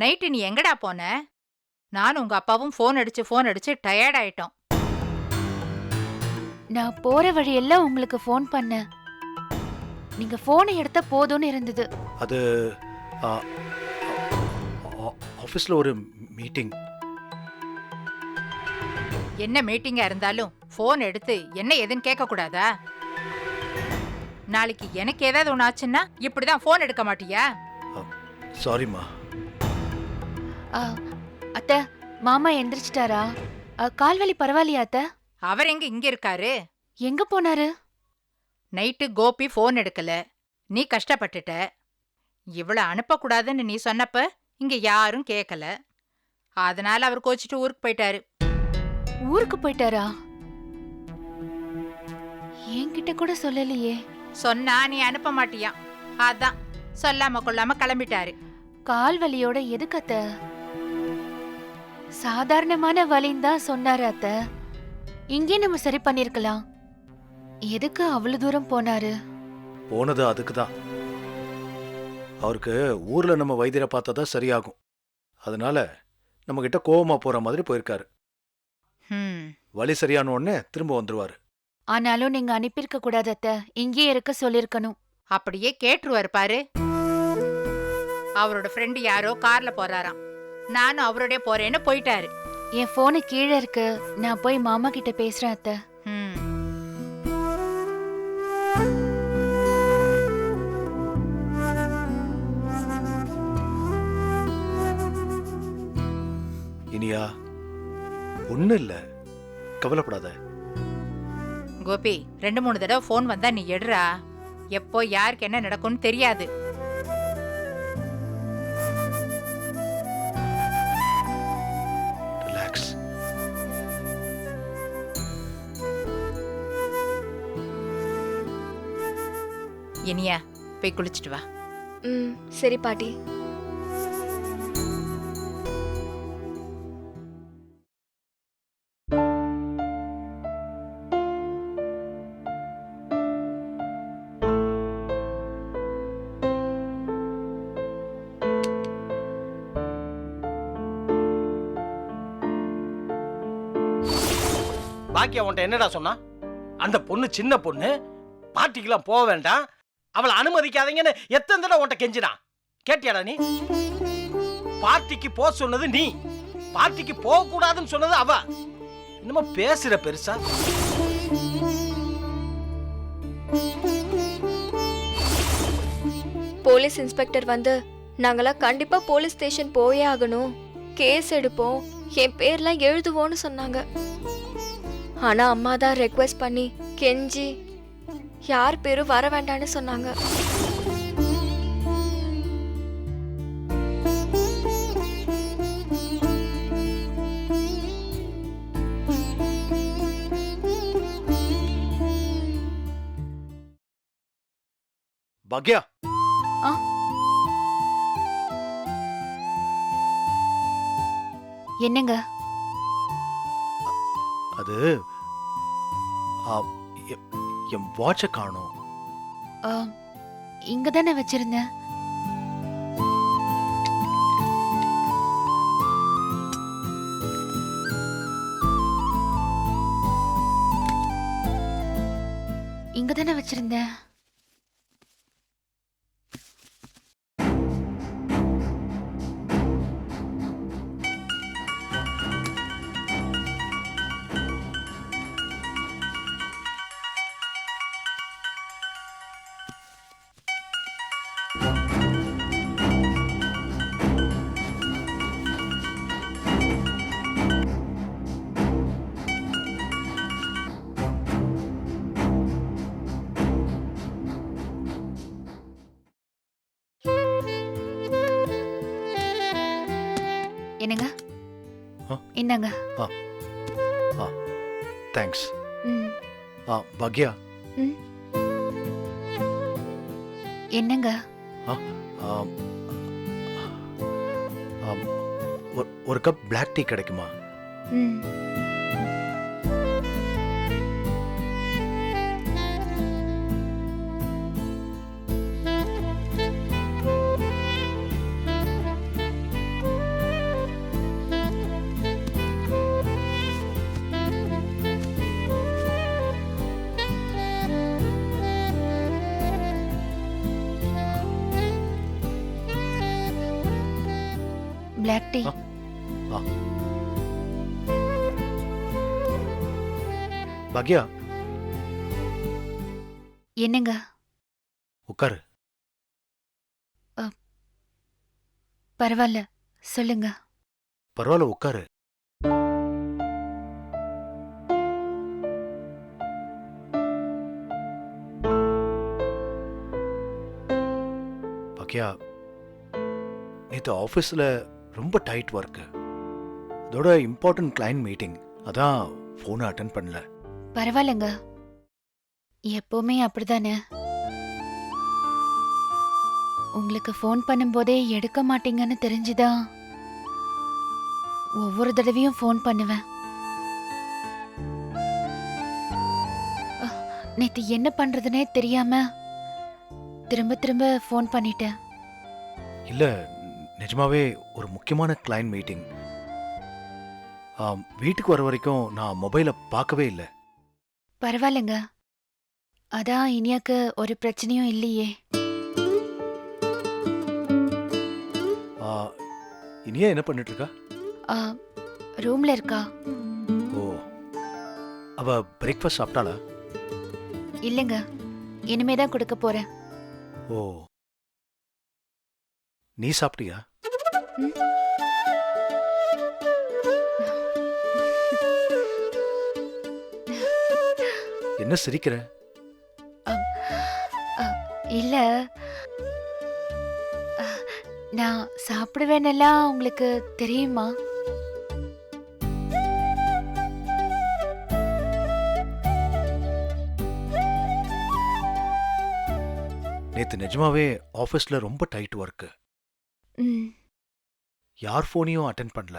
Night நீ எங்கடா போன? நானும் உங்க அப்பாவும் ஃபோன் அடிச்சு ஃபோன் அடிச்சு டயர்ட் ஆயிட்டோம். நான் போற வழியெல்லாம் உங்களுக்கு ஃபோன் பண்ணேன் நீங்க போனை எடுத்த போதும்னு இருந்தது. அது ஆஃபீஸில் ஒரு மீட்டிங் என்ன மீட்டிங்கா இருந்தாலும் ஃபோன் எடுத்து என்ன ஏதுன்னு கேட்க கூடாதா நாளைக்கு எனக்கு ஏதாவது ஒன்று ஆச்சுன்னா இப்படிதான் ஃபோன் எடுக்க மாட்டியா? சாரிம்மா அத்த மாமா எந்திரிச்சிட்டாரா? கால்வலி பரவாயில்லையா அத்த? அவர் எங்க இங்க இருக்காரு? எங்க போனாரு? நைட்டு கோபி ஃபோன் எடுக்கல. நீ கஷ்டப்பட்டுட்ட. இவள அனுப்பக்கூடாதுன்னு நீ சொன்னப்ப இங்க யாரும் கேட்கல அதனால அவர் கோச்சிட்டு ஊருக்கு போயிட்டாரு. ஊருக்கு போயிட்டாரா? என்கிட்ட கூட சொல்லலையே. சொன்னா நீ அனுப்ப மாட்டியா? அதான் சொல்லாம கொள்ளாம கிளம்பிட்டாரு. கால் வலியோட எதுக்கு அத்த? சாதாரணமான வலின்னு தான் சொன்னாரு அத்த. இங்கே நம்ம சரி பண்ணிருக்கலாம். எதுக்கு அவ்வளவு தூரம் போனாரு? போனது அதுக்கு தான். அவருக்கு ஊரில் நம்ம வைத்தியரை பார்த்தா தான் சரியாகும். அதனால நம்மக்கிட்ட கோவமா போகிற மாதிரி போயிருக்காரு. ஹம். வழி சரியான உடனே திரும்ப வந்துருவாரு. ஆனாலும் நீங்க அனுப்பியிருக்க கூடாது அத்த. இங்கேயே இருக்க சொல்லிருக்கணும் அப்படியே கேட்டுருவாரு பாரு. அவரோட ஃப்ரெண்டு யாரோ கார்ல போறாராம். நானும் அவரோடய போறேன்னு போயிட்டாரு. என் போனு கீழே இருக்கு. நான் போய் மாமா கிட்ட பேசுறேன் அத்த. ஹம் இனியா ஒன்றும் இல்லை. கவலைப்படாத. கோபி ரெண்டு மூணு தடவை ஃபோன் வந்தா நீ எடுறா. எப்போ யாருக்கு என்ன நடக்கும்னு தெரியாது. போய் குளிச்சிட்டு வா. ம் சரி பாட்டி. பாக்கியா உன்ட்ட என்னடா சொன்னா? அந்த பொண்ணு சின்ன பொண்ணு பார்ட்டிக்கெல்லாம் போக வேண்டாம். அவளை அனுமதிக்காதீங்கன்னு எத்தனை தடவை உன்ட்ட கெஞ்சினா? கேட்டியாடா நீ? பார்ட்டிக்கு போக சொன்னது நீ. பார்ட்டிக்கு போகக்கூடாதுன்னு சொன்னது அவ. என்னமோ பேசுற பெருசா? போலீஸ் இன்ஸ்பெக்டர் வந்து நாங்களாம் கண்டிப்பா போலீஸ் ஸ்டேஷன் போயே ஆகணும். கேஸ் எடுப்போம். என் பேர்லாம் எழுதுவோன்னு சொன்னாங்க. ஆனா அம்மா தான் ரெக்வெஸ்ட் பண்ணி கெஞ்சி யார் பேரும் வர வேண்டாம்னு சொன்னாங்க. பாக்யா. என்னங்க? அது என் வாட்சை காணோம். இங்க தானே வச்சிருந்தேன். இங்க தானே வச்சிருந்தேன். ஆ? என்னங்க தேங்க்ஸ் ம். ஆ பாக்யா? என்னங்க? ஆம், ஆம், ஒரு- ஒரு கப் பிளாக் டீ கிடைக்குமா? ம். Black tea. பாக்யா. என்னங்க? உட்காரு பரவாயில்ல சொல்லுங்க. பரவாயில்ல உட்காரு பாக்கியா நேற்று ஆஃபீஸில் ரொம்ப டைட் ஒர்க்கு அதோட இம்பார்ட்டன்ட் கிளைண்ட் மீட்டிங் அதான் ஃபோனை அட்டன் பண்ணல. பரவாயில்லங்க. எப்பவுமே அப்படிதானே? உங்களுக்கு ஃபோன் பண்ணும்போதே எடுக்க மாட்டீங்கன்னு தெரிஞ்சுதான் ஒவ்வொரு தடவையும் ஃபோன் பண்ணுவேன். நேத்து என்ன பண்றதுனே தெரியாம திரும்ப திரும்ப ஃபோன் பண்ணிட்டேன். இல்லை நிஜமாவே ஒரு முக்கியமான கிளைண்ட் மீட்டிங் வீட்டுக்கு வர வரைக்கும் நான் மொபைலை பார்க்கவே இல்லை. பரவாயில்லைங்க. அதான் இனியாக்கு ஒரு பிரச்சனையும் இல்லையே. இனியா என்ன பண்ணிட்டு இருக்கா ஆ, ரூம்ல இருக்கா. ஓ அவ பிரேக்ஃபாஸ்ட் சாப்பிட்டாளா? இல்லைங்க. இனிமே தான் கொடுக்க போறேன். ஓ. நீ சாப்பிட்டியா. என்ன சிரிக்கிற? இல்ல. நான் சாப்பிடுவேனெல்லாம் உங்களுக்கு தெரியுமா? நேத்து நிஜமாவே ஆஃபீஸ்ல ரொம்ப டைட் ஒர்க்கு யார் ஃபோனையும் அட்டென்ட் பண்ணல.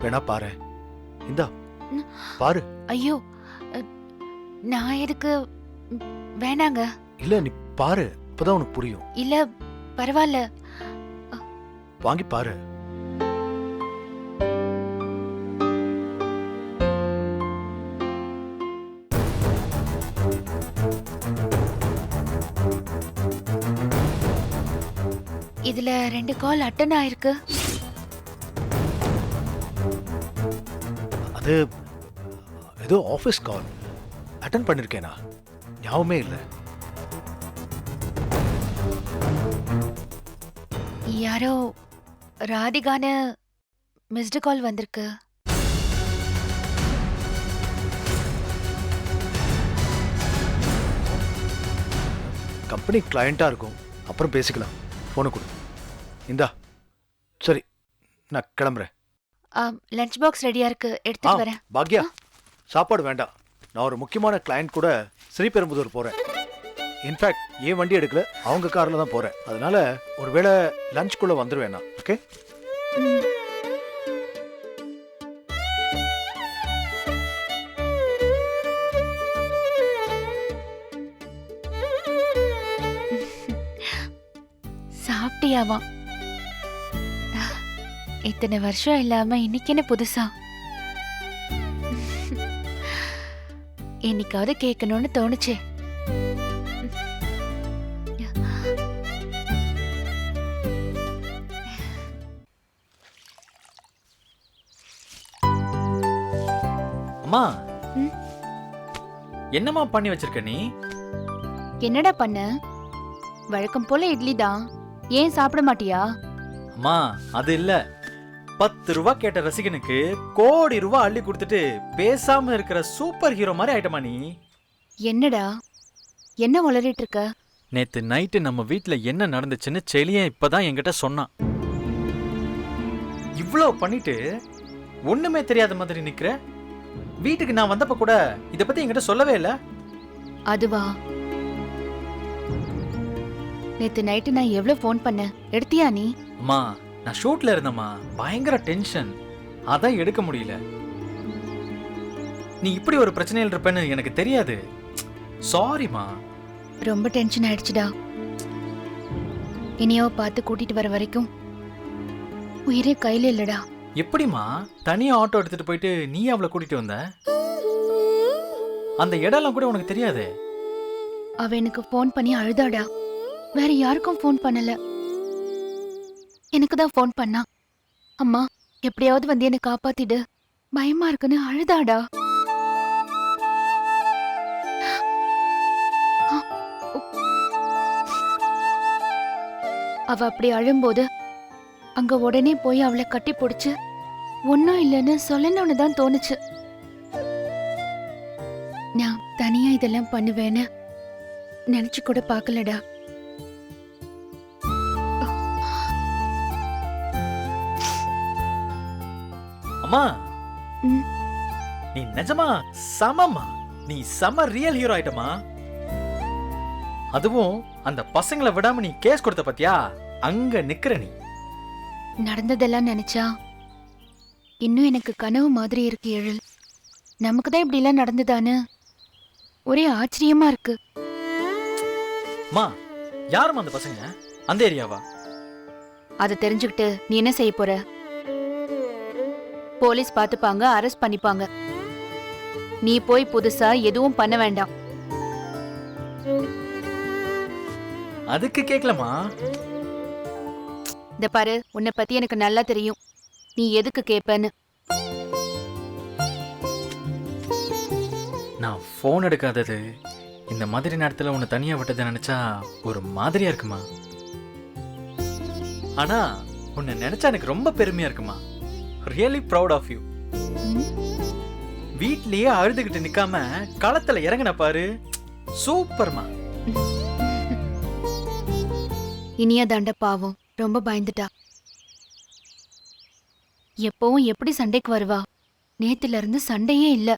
வேணா பாரு. இந்தா. பாரு. ஐயோ நான் எதுக்கு வேணாங்க. இல்ல நீ பாரு. அப்பதான் உனக்கு புரியும். இல்ல பரவாயில்ல வாங்கி பாரு. இதுல ரெண்டு கால் அட்டன் ஆயிருக்கு அது ஏதோ ஆஃபீஸ் கால் அட்டன் பண்ணிருக்கேனா? ஞாபகமே இல்லை. யாரோ ராதிகான மிஸ்டு கால் வந்திருக்கு. கம்பெனி கிளையண்டா இருக்கும். அப்புறம் பேசிக்கலாம். ஃபோனை கொடு. இந்தா. சரி நான் கிளம்புறேன். லஞ்ச் பாக்ஸ் ரெடியா இருக்கு. எடுத்துட்டு வரேன். பாக்யா சாப்பாடு வேண்டாம். நான் ஒரு முக்கியமான கிளையண்ட் கூட ஸ்ரீபெரும்புதூர் போறேன். இன்ஃபேக்ட் ஏன் வண்டி எடுக்கல? அவங்க கார்ல தான் போறேன். அதனால ஒருவேளை லஞ்ச்குள்ள வந்துருவேன் நான். ஓகே ம். இத்தனை வருஷம் இல்லாம இன்னைக்கு என்ன புதுசா? என்னைக்காவது கேட்கணும்னு தோணுச்சே. அம்மா? என்னம்மா பண்ணி வச்சிருக்க நீ? என்னடா பண்ண? வழக்கம் போல இட்லி தான் ஏன் சாப்பிட மாட்டியா? அம்மா அது இல்ல. பத்து ரூபா கேட்ட ரசிகனுக்கு கோடி ரூபா அள்ளி கொடுத்துட்டு பேசாம இருக்கிற சூப்பர் ஹீரோ மாதிரி ஆயிட்டமா நீ? என்னடா? என்ன உளறிட்டு இருக்க? நேத்து நைட்டு நம்ம வீட்ல என்ன நடந்துச்சுன்னு செலியன் இப்பதான் என்கிட்ட சொன்னான். இவ்வளோ பண்ணிட்டு ஒண்ணுமே தெரியாத மாதிரி நிக்கிற? வீட்டுக்கு நான் வந்தப்ப கூட இத பத்தி என்கிட்ட சொல்லவே இல்ல. அதுவா? நேத்து நைட்டு நான் எவ்வளவு ஃபோன் பண்ணேன்? எடுத்தியா நீ? அம்மா நான் ஷூட்ல இருந்தம்மா. பயங்கர டென்ஷன் அதான் எடுக்க முடியல. நீ இப்படி ஒரு பிரச்சனையில் இருப்பேன்னு எனக்கு தெரியாது. சாரிம்மா ரொம்ப டென்ஷன் ஆயிடுச்சுடா. இனியாவை பார்த்து கூட்டிட்டு வர வரைக்கும் உயிரே கையில இல்லடா. எப்படிம்மா? தனியா ஆட்டோ எடுத்துட்டு போயிட்டு நீ அவளை கூட்டிட்டு வந்த? அந்த இடம்லாம் கூட உனக்கு தெரியாதே. அவ எனக்கு ஃபோன் பண்ணி அழுதாடா. வேற யாருக்கும் ஃபோன் பண்ணல. எனக்கு தான் ஃபோன் பண்ணா. அம்மா எப்படியாவது வந்து என்னை காப்பாத்திடு. பயமா இருக்குன்னு அழுதாடா. அவ அப்படி அழும்போது அங்க உடனே போய் அவளை கட்டி பிடிச்சு ஒன்னும் இல்லைன்னு சொல்லணும்னு தான் தோணுச்சு. நான் தனியா இதெல்லாம் பண்ணுவேன்னு நினைச்சு கூட பார்க்கலடா. அம்மா ம். நீ நிஜமா சமமா? நீ சம ரியல் ஹீரோ ஆயிட்டமா? அதுவும் அந்த பசங்களை விடாம நீ கேஸ் கொடுத்த பாத்தியா? அங்க நிக்கிற நீ. நடந்ததெல்லாம் நினைச்சா இன்னும் எனக்கு கனவு மாதிரி இருக்கு எழில் நமக்கு தான் இப்படி எல்லாம் நடந்ததான்னு ஒரே ஆச்சரியமா இருக்கு. அம்மா யாரும்மா அந்த பசங்க? அந்த ஏரியாவா? அதை தெரிஞ்சுக்கிட்டு நீ என்ன செய்ய போற? போலீஸ் பார்த்துப்பாங்க அரெஸ்ட் பண்ணிப்பாங்க. நீ போய் புதுசா எதுவும் பண்ண வேண்டாம். அதுக்கு கேக்கலமா இந்த பாரு உன்னை பத்தி எனக்கு நல்லா தெரியும். நீ எதுக்கு கேப்பன்னு? நான் ஃபோன் எடுக்காதது. இந்த மாதிரி நேரத்துல உன்னை தனியா விட்டதை நினைச்சா ஒரு மாதிரியா இருக்குமா? ஆனா உன்னை நினைச்சா எனக்கு ரொம்ப பெருமையா இருக்குமா? Really proud of you? வீட்லயே அழுதுகிட்டு நிக்காம களத்துல இறங்குன பாரு. சூப்பர்மா இனிய தண்ட பாவம். ரொம்ப பயந்துட்டா. எப்பவும் எப்படி சண்டைக்கு வருவா? நேத்துல இருந்து சண்டையே இல்ல.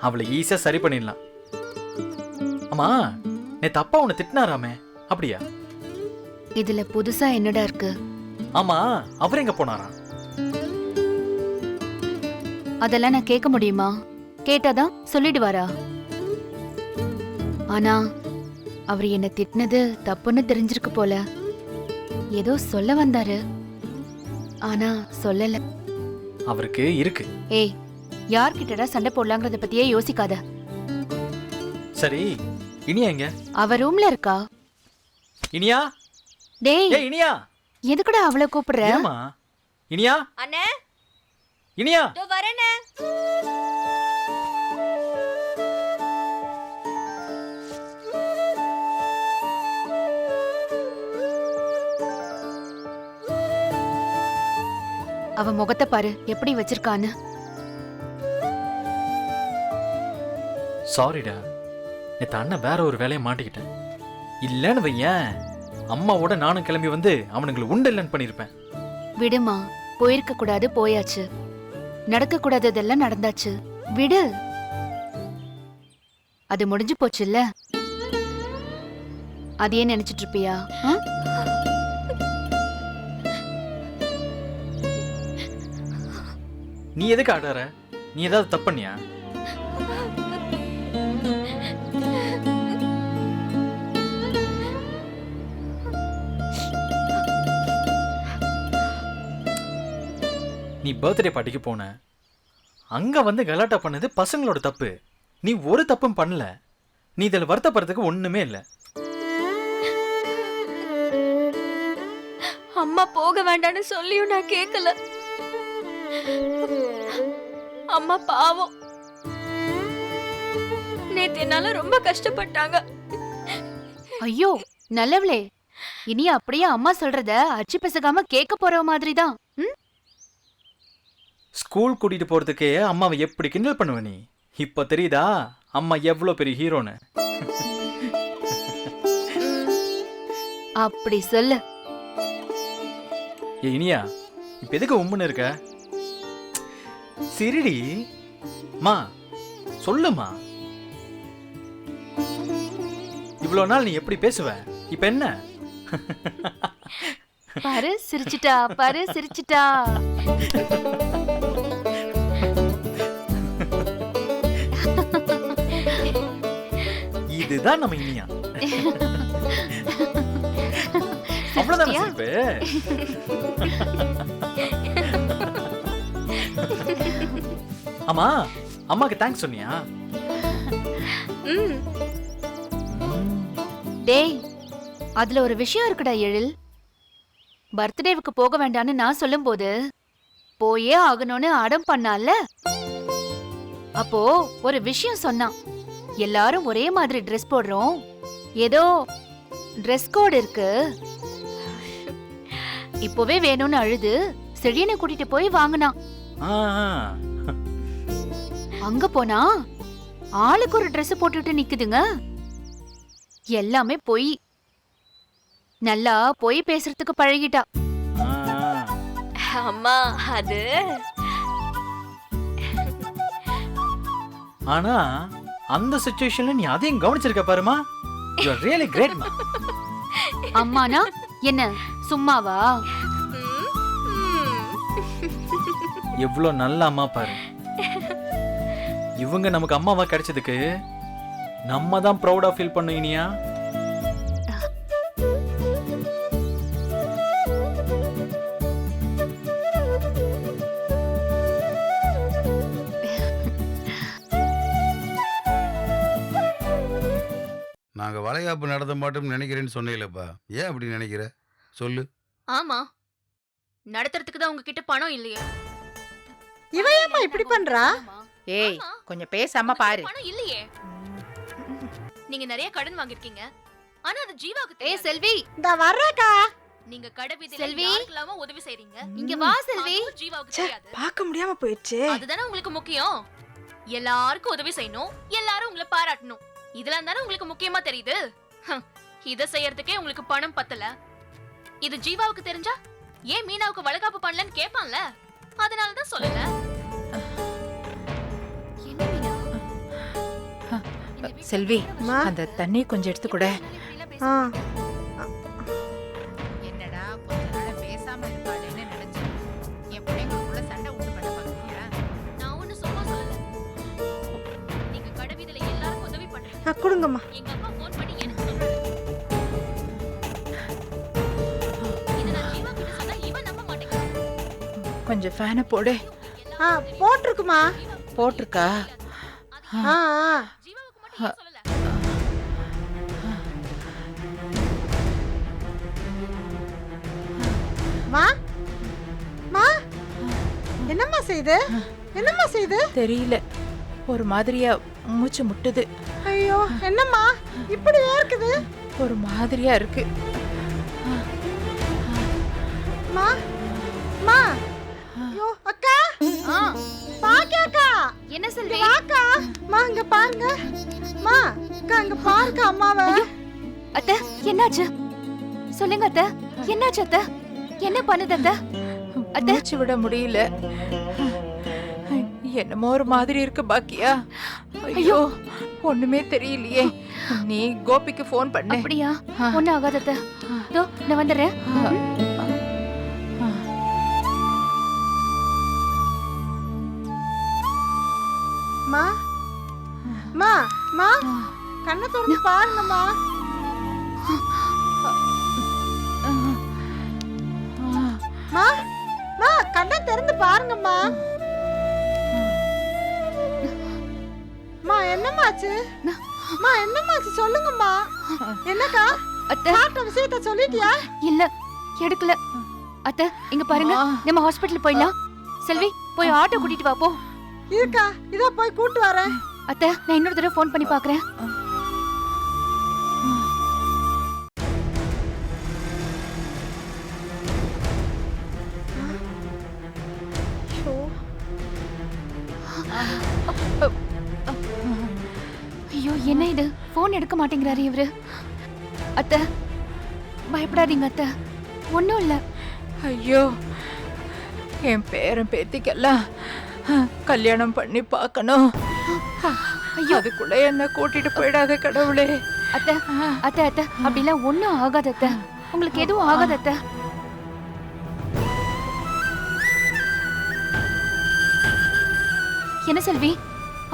அவளை ஈஸியா சரி பண்ணிடலாம். ஆமா நேத்து அப்பா உன்னை திட்டினாராமே. அப்படியா? இதுல புதுசா என்னடா இருக்கு? ஆமா அவர் எங்க போனாராம் அதெல்லாம் நான் கேட்க முடியுமா? கேட்டாதான் சொல்லிடுவாரா? ஆனா அவர் என்ன திட்டினது தப்புன்னு தெரிஞ்சிருக்கு போல. ஏதோ சொல்ல வந்தாரு. ஆனா சொல்லல. அவருக்கு இருக்கு. ஏய் யார்கிட்டடா சண்டை போடலாங்கிறத பத்தியே யோசிக்காத. சரி இனியா எங்க? அவ ரூம்ல இருக்கா? இனியா? டேய். ஏய் இனியா. எதுக்குடா அவளை கூப்பிடுற? ஏமா இனியா? அண்ணே. இனியா. இதோ வரேனே அவ முகத்தை பாரு எப்படி வச்சிருக்கான்னு. சாரிடா நேத்து அண்ணன் வேற ஒரு வேலையை மாட்டிக்கிட்டேன். இல்லைன்னு வையேன். அம்மாவோட நானும் கிளம்பி வந்து அவனுங்களை உண்டு இல்லைன்னு பண்ணியிருப்பேன் விடுமா போயிருக்க கூடாது போயாச்சு. நடக்க கூடாததெல்லாம் நடந்தாச்சு. விடு. அது முடிஞ்சு போச்சுல்ல? அதையே நினைச்சிட்டு இருப்பியா? ஆ? நீ எதுக்கு ஆடுற நீ ஏதாவது தப்பு பண்ணியா? பர்த்டே பார்ட்டிக்கு போன. அங்க வந்து கலாட்டா பண்ணது பசங்களோட தப்பு. நீ ஒரு தப்பும் பண்ணல. நீ இதில் வருத்தப்படுறதுக்கு ஒண்ணுமே இல்லை. அம்மா போக வேண்டாம்னு சொல்லியும் நான் கேட்கல அம்மா பாவம். நேத்து என்னால ரொம்ப கஷ்டப்பட்டாங்க. ஐயோ நல்லவளே. இனி அப்படியே அம்மா சொல்றத அச்சு பிசகாம கேட்க போற மாதிரி தான். ஸ்கூல் கூட்டிட்டு போறதுக்கே அம்மாவை எப்படி கிண்டல் பண்ணுவ நீ? இப்ப தெரியுதா? அம்மா எவ்வளவு பெரிய ஹீரோன்னு. அப்படி சொல்லு. ஏ இனியா இப்ப எதுக்கு உம்முன்னு இருக்க? சிரிடி. மா சொல்லுமா. இவ்வளோ நாள் நீ எப்படி பேசுவ? இப்ப என்ன? பாரு சிரிச்சிட்டா பாரு சிரிச்சிட்டா. இதுதான் நம்ம இனியா. அவ்வளவுதானே சிரிப்பு? அம்மாக்கு தேங்க்ஸ் சொன்னியா? டேய் அதுல ஒரு விஷயம் இருக்குடா எழில். பர்த்டேவுக்கு போக வேண்டாம்னு நான் சொல்லும்போது போயே ஆகணும்னு அடம் பண்ணால அப்போ ஒரு விஷயம் சொன்னான். எல்லாரும் ஒரே மாதிரி ட்ரெஸ் போடுறோம். ஏதோ ட்ரெஸ் கோட் இருக்கு. இப்போவே வேணும்னு அழுது. செழியனை கூட்டிட்டு போய் வாங்கினான். அங்க போனா ஆளுக்கு ஒரு Dress போட்டுட்டு நிக்குதுங்க. எல்லாமே பொய். நல்லா பொய் பேசுறதுக்கு பழகிட்டா. அம்மா அது. ஆனா அந்த சுச்சுவேஷன்ல நீ அதையும் கவனிச்சிருக்க பாருமா. யூ ஆர் ரியலி கிரேட் அம்மானா? என்ன சும்மாவா? ம், ம். எவ்வளோ நல்ல அம்மா பாரு. இவங்க நமக்கு அம்மாவா கிடைச்சதுக்கு நம்ம தான் ப்ரௌடா ஃபீல் பண்ணோம் இனியா. வளைகாப்பு நடத்த மாட்டோம்னு நினைக்கிறேன்னு சொன்னீங்களப்பா ஏன் அப்படி நினைக்கிற? சொல்லு. ஆமா. நடத்துறதுக்கு தான் உங்ககிட்ட பணம் இல்லையே. இவ ஏம்மா இப்படி பண்றா? ஏய். கொஞ்சம் பேசாம பாரு. பணம் இல்லையே. நீங்க நிறைய கடன் வாங்கிருக்கீங்க ஆனா அது ஜீவாக்கு ஏ தெரியாது. செல்வி. இந்த வர்றக்கா. நீங்க கடை வீதியில செல்வி. யாருக்கெல்லாமோ உதவி செய்றீங்க. இங்க வா செல்வி. ஜீவாவுக்கு தெரியாது. பார்க்க முடியாம போயிடுச்சு. அதுதானே உங்களுக்கு முக்கியம். எல்லாருக்கும் உதவி செய்யணும். எல்லாரும் உங்களை பாராட்டணும். இதெல்லாம் தானே உங்களுக்கு முக்கியமா தெரியுது? இத செய்யறதுக்கே உங்களுக்கு பணம் பத்தல. இது ஜீவாவுக்கு தெரிஞ்சா ஏன் மீனாவுக்கு வளகாப்பு பண்ணலன்னு கேட்பான்ல அதனால தான் சொல்லல? செல்வி. அந்த தண்ணி கொஞ்சம் எடுத்து கூட மாட்டேங்கிறான் கொஞ்சம் ஃபேனை போடு. ஆ போட்டிருக்குமா? போட்டிருக்கா? ஆ. மா? மா? என்னம்மா செய்து? என்னம்மா செய்து? தெரியல. ஒரு மாதிரியா மூச்சு முட்டுது. ஐயோ என்னம்மா? இப்படி இருக்குது? ஒரு மாதிரியா இருக்கு. மா மா. ஐயோ அக்கா. ஆ, பாக்கா அக்கா. என்ன செல்வி வாக்கா. மா இங்க பாருங்க. மா அக்கா இங்க பாருங்க அம்மாவை. அத்த என்னாச்சு? சொல்லுங்க அத்த. என்னாச்சு அத்த? என்ன பண்ணுது அத்த? அத்தை. விட முடியல. என்னமோ ஒரு மாதிரி இருக்கு பாக்கியா. ஐயோ ஒண்ணுமே தெரியலையே. நீ கோபிக்கு ஃபோன் பண்ணு. அப்படியா? ஒண்ணும் ஆகாது இதோ நான் வந்துடுறேன். மா. மா மா. கண்ணை திறந்து பாருங்கம்மா. மா மா கண்ணை திறந்து பாருங்கம்மா. மா என்னம்மாச்சு? மா என்னம்மாச்சு? சொல்லுங்கம்மா. என்னக்கா? அத்த. டாக்டர் விஷயத்த சொல்லிட்டியா? இல்ல எடுக்கல. அத்த இங்க பாருங்க. நம்ம ஹாஸ்பிடல் போயிடலாம். செல்வி போய் ஆட்டோ கூட்டிட்டு வா போ. இருக்கா இதோ போய் கூட்டு வரேன். அத்த நான் இன்னொரு தடவை ஃபோன் பண்ணி பாக்குறேன். ஃபோன் எடுக்க மாட்டேங்கிறாரு இவரு. அத்த பயப்படாதீங்க அத்த. ஒண்ணும் இல்ல. ஐயோ என் பேரன் பேத்திக்கெல்லாம் கல்யாணம் பண்ணி பார்க்கணும். ஐயோ. அதுக்குள்ள என்ன கூட்டிட்டு போயிடாத கடவுளே. அத்த அத்த அத்த அப்படிலாம் ஒண்ணும் ஆகாது அத்த. உங்களுக்கு எதுவும் ஆகாது அத்த. என்ன செல்வி?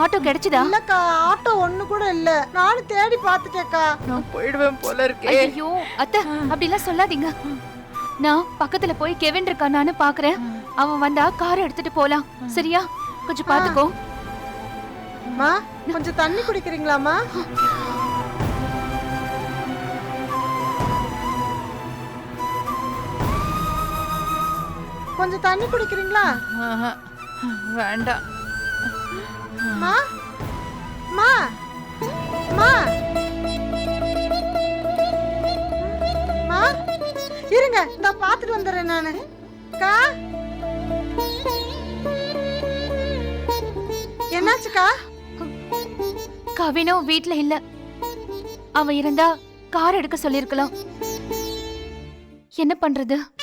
ஆட்டோ கிடைச்சதா? இல்லக்கா ஆட்டோ ஒண்ணு கூட இல்ல. நானும் தேடி பார்த்துட்டேக்கா. நான் போயிடுவேன் போல இருக்கே. ஐயோ அத்த அப்படிலாம் சொல்லாதீங்க. நான் பக்கத்துல போய் கெவின் இருக்கானான்னு பாக்குறேன் அவன் வந்தா கார் எடுத்துட்டு போலாம். சரியா? கொஞ்சம் பாத்துக்கோ மா கொஞ்சம் தண்ணி குடிக்கிறீங்களாம்மா? கொஞ்சம் தண்ணி குடிக்கிறீங்களா? ஆஹா, வேண்டாம். மா. மா. மா. மா. இருங்க நான் பார்த்துட்டு வந்துடுறேன் நானு. அக்கா. என்னாச்சுக்கா? கவினும் வீட்ல இல்ல. அவன் இருந்தா கார் எடுக்க சொல்லிருக்கலாம். என்ன பண்றது?